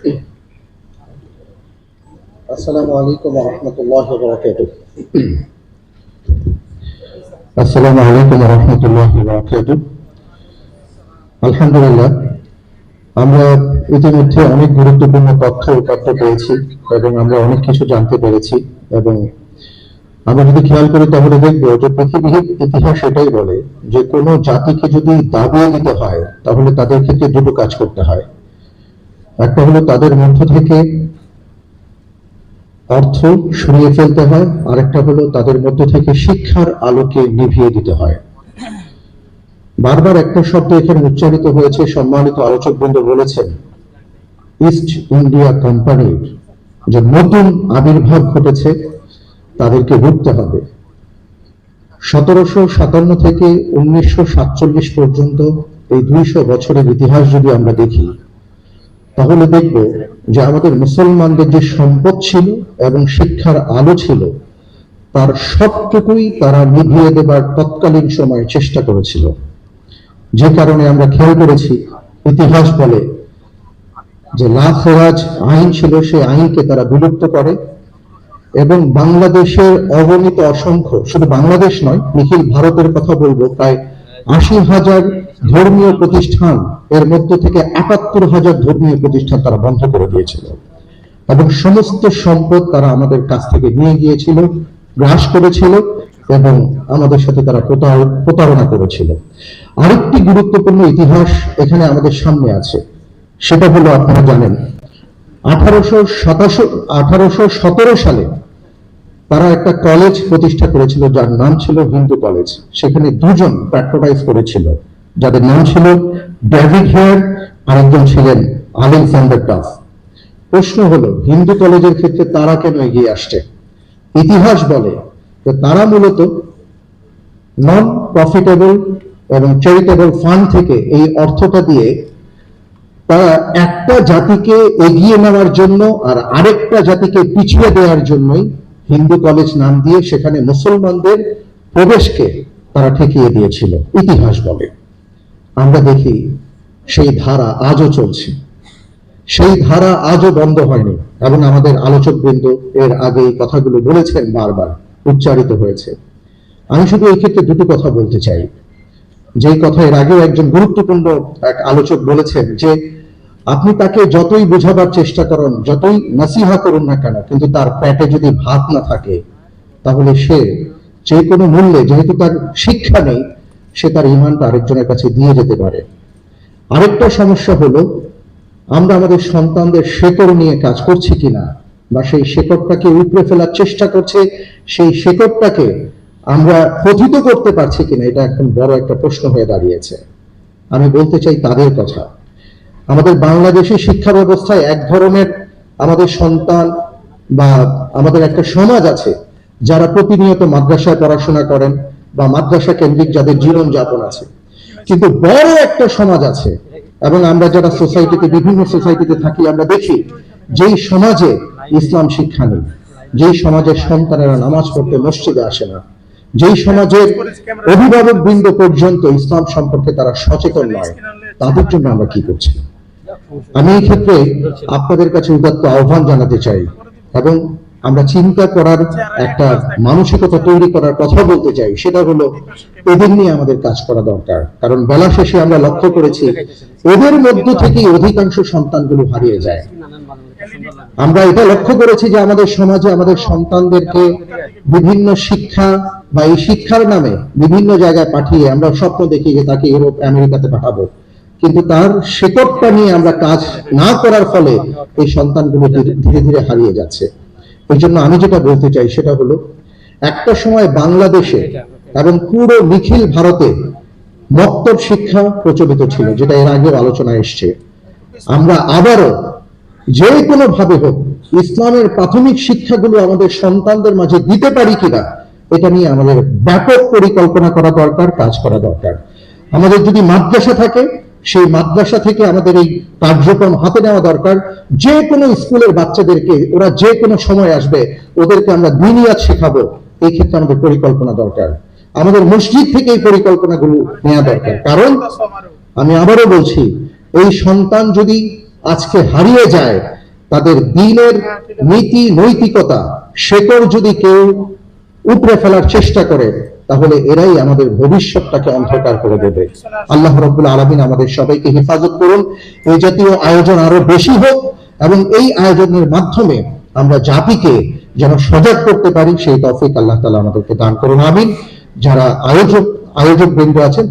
আসসালামু আলাইকুম রহমতুল্লাহ আলহামদুলিল্লাহ, আমরা ইতিমধ্যে অনেক গুরুত্বপূর্ণ তথ্য উপাত্ত পেয়েছি এবং আমরা অনেক কিছু জানতে পেরেছি এবং আমরা যদি খেয়াল করি তাহলে দেখব যে পৃথিবীর ইতিহাস এটাই বলে যে কোনো জাতিকে যদি দাবিয়ে দিতে হয় তাহলে তাদের ক্ষেত্রে দুটো কাজ করতে হয়। একটা হলো তাদের মধ্য থেকে অর্থ সরিয়ে ফেলতে হয়, আরেকটা হলো তাদের মধ্য থেকে শিক্ষার আলোকে নিভিয়ে দিতে হয়। বারবার একটা শব্দ এখানে উচ্চারিত হয়েছে, সম্মানিত আলোচক বৃন্দ বলেছেন ইস্ট ইন্ডিয়া কোম্পানির যে নতুন আবির্ভাব ঘটেছে, তাদেরকে রুখতে হবে। সতেরোশো সাতান্ন থেকে উনিশশো সাতচল্লিশ পর্যন্ত এই দুইশো বছরের ইতিহাস যদি আমরা দেখি তাহলে দেখব যে আমাদের মুসলমানদের যে সম্পদ ছিল এবং শিক্ষার আলো ছিল, তার সবটুকুই তারা নিভিয়ে দেবার তৎকালীন সময়ে চেষ্টা করেছিল। যে কারণে আমরা খেয়াল করেছি, ইতিহাস বলে যে লাফরাজ আইন ছিল, সেই আইনকে তারা বিলুপ্ত করে এবং বাংলাদেশের অগণিত অসংখ্য, শুধু বাংলাদেশ নয়, নিখিল ভারতের কথা বলব, প্রায় আশি হাজার ধর্মীয় প্রতিষ্ঠান এর মধ্য থেকে একাত্তর হাজার ধর্মীয় প্রতিষ্ঠান তারা বন্ধ করে দিয়েছিল। এবং সমস্ত সম্পদ তারা আমাদের কাছ থেকে নিয়ে গিয়েছিল, গ্রাস করেছিল এবং আমাদের সাথে তারা প্রতারণা করেছিল। আরেকটি গুরুত্বপূর্ণ ইতিহাস এখানে আমাদের সামনে আছে। সেটা হলো আপনারা জানেন, আঠারোশো সাতাশো, আঠারোশো সতেরো সালে তারা একটা কলেজ প্রতিষ্ঠা করেছিল যার নাম ছিল হিন্দু কলেজ সেখানে দুজন প্যাট্রোটাইজ করেছিল। যাদের নাম ছিল ডেভিড হেয়ার, আরেকজন ছিলেন আলেকজান্ডার ডাফ। প্রশ্ন হলো, হিন্দু কলেজের ক্ষেত্রে তারা কেন এগিয়ে আসছে? ইতিহাস বলে যে তারা মূলত নন প্রফিটেবল এবং চ্যারিটেবল ফান্ড থেকে এই অর্থটা দিয়ে তারা একটা জাতিকে এগিয়ে নেওয়ার জন্য আর আরেকটা জাতিকে পিছিয়ে দেওয়ার জন্যই হিন্দু কলেজ নাম দিয়ে সেখানে মুসলমানদের প্রবেশকে তারা ঠেকিয়ে দিয়েছিল, ইতিহাস বলে। আমরা দেখি সেই ধারা আজও চলছে। সেই ধারা আজও বন্ধ হয়নি এবং আমাদের আলোচক বৃন্দ এর আগে এই কথাগুলো বলেছেন বারবার, উচ্চারিত হয়েছে। আমি শুধু এই ক্ষেত্রে দুটো কথা বলতে চাই। যে কথা এর আগেও একজন গুরুত্বপূর্ণ এক আলোচক বলেছেন যে, আপনি তাকে যতই বোঝাবার চেষ্টা করেন, যতই নাসিহা করুন না কেন, কিন্তু তার পেটে যদি ভাত না থাকে, তাহলে সে যে কোনো মূল্যে, যেহেতু তার শিক্ষা নেই সে তার ইমানটা আরেকজনের কাছে দিয়ে যেতে পারে। আরেকটা সমস্যা হলো, আমরা আমাদের সন্তানদের শেকড় নিয়ে কাজ করছি কিনা বা সেই শেকড়টাকে উপড়ে ফেলার চেষ্টা করছে, সেই শেকড়টাকে আমরা পথিত করতে পারছি কিনা, এটা এখন বড় একটা প্রশ্ন হয়ে দাঁড়িয়েছে। আমি বলতে চাই তাদের কথা। আমাদের বাংলাদেশি শিক্ষা ব্যবস্থায় এক ধরনের আমাদের সন্তান বা আমাদের একটা সমাজ আছে, যারা প্রতিনিয়ত মাদ্রাসায় পড়াশোনা করেন বা মাদ্রাসা কেন্দ্রিক যাদের জীবন যাপন আছে। কিন্তু বড় একটা সমাজ আছে, এবং আমরা যারা সোসাইটিতে বিভিন্ন সোসাইটিতে থাকি, আমরা দেখি যেই সমাজে ইসলাম শিক্ষা নেই, যেই সমাজের সন্তানেরা নামাজ পড়তে মসজিদে আসে না, যেই সমাজের অভিভাবক বৃন্দ পর্যন্ত ইসলাম সম্পর্কে তারা সচেতন নয়, তাদের জন্য আমরা কি করছি? আমি এই ক্ষেত্রে আপনাদের কাছে উদাত্ত আহ্বান জানাতে চাই, এবং আমরা চিন্তা করার একটা মানসিকতা তৈরি করার কথা বলতে চাই, সেটা হলো এদের নিয়ে আমাদের কাজ করা দরকার। কারণ বেলা শেষে আমরা লক্ষ্য করেছি এদের মধ্য থেকেই অধিকাংশ সন্তানগুলো হারিয়ে যায়। আমরা এটা লক্ষ্য করেছি যে আমাদের সমাজে আমাদের সন্তানদেরকে বিভিন্ন শিক্ষা বা এই শিক্ষার নামে বিভিন্ন জায়গায় পাঠিয়ে আমরা স্বপ্ন দেখি যে তাকে ইউরোপ, আমেরিকাতে পাঠাবো। কিন্তু তার শেকড়টা নিয়ে আমরা কাজ না করার ফলে এই সন্তানগুলো ধীরে ধীরে হারিয়ে যাচ্ছে। এই জন্য আমি যেটা বলতে চাই সেটা হলো, একটা সময় বাংলাদেশে এবং পুরো নিখিল ভারতে মক্তব শিক্ষা প্রচলিত ছিল, যেটা এর আগেও আলোচনা এসছে। আমরা আবারও যে কোনো ভাবে হোক, ইসলামের প্রাথমিক শিক্ষাগুলো আমাদের সন্তানদের মাঝে দিতে পারি কিনা, এটা নিয়ে আমাদের ব্যাপক পরিকল্পনা করা দরকার, কাজ করা দরকার। আমাদের যদি মাদ্রাসা থাকে সেই মাদ্রাসা থেকে আমাদের এই কার্যক্রম হাতে নেওয়া দরকার। যে কোনো স্কুলের বাচ্চাদেরকে, ওরা যে কোনো সময় আসবে, ওদেরকে আমরা দুনিয়াত শেখাবো। এই ক্ষেত্রে আমাদের পরিকল্পনা দরকার। আমাদের মসজিদ থেকে এই পরিকল্পনাগুলো নেওয়া দরকার। কারণ আমি আবারও বলছি, এই সন্তান যদি আজকে হারিয়ে যায়, তাদের দিনের নীতি নৈতিকতা শেকড় যদি কেউ উপড়ে ফেলার চেষ্টা করে তাহলে এরাই আমাদের ভবিষ্যৎটাকে অন্ধকার করে দেবে। আল্লাহ রব্বুল আলমিন আমাদের সবাইকে হেফাজত করুন। এই জাতীয় আয়োজন আরও বেশি হোক এবং এই আয়োজনের মাধ্যমে আমরা জাতিকে যেন সজাগ করতে পারি, সেই তফিক আল্লাহ তালা আমাদেরকে দান করুন, আমিন। যারা আয়োজক আয়োজক বৃন্দ আছেন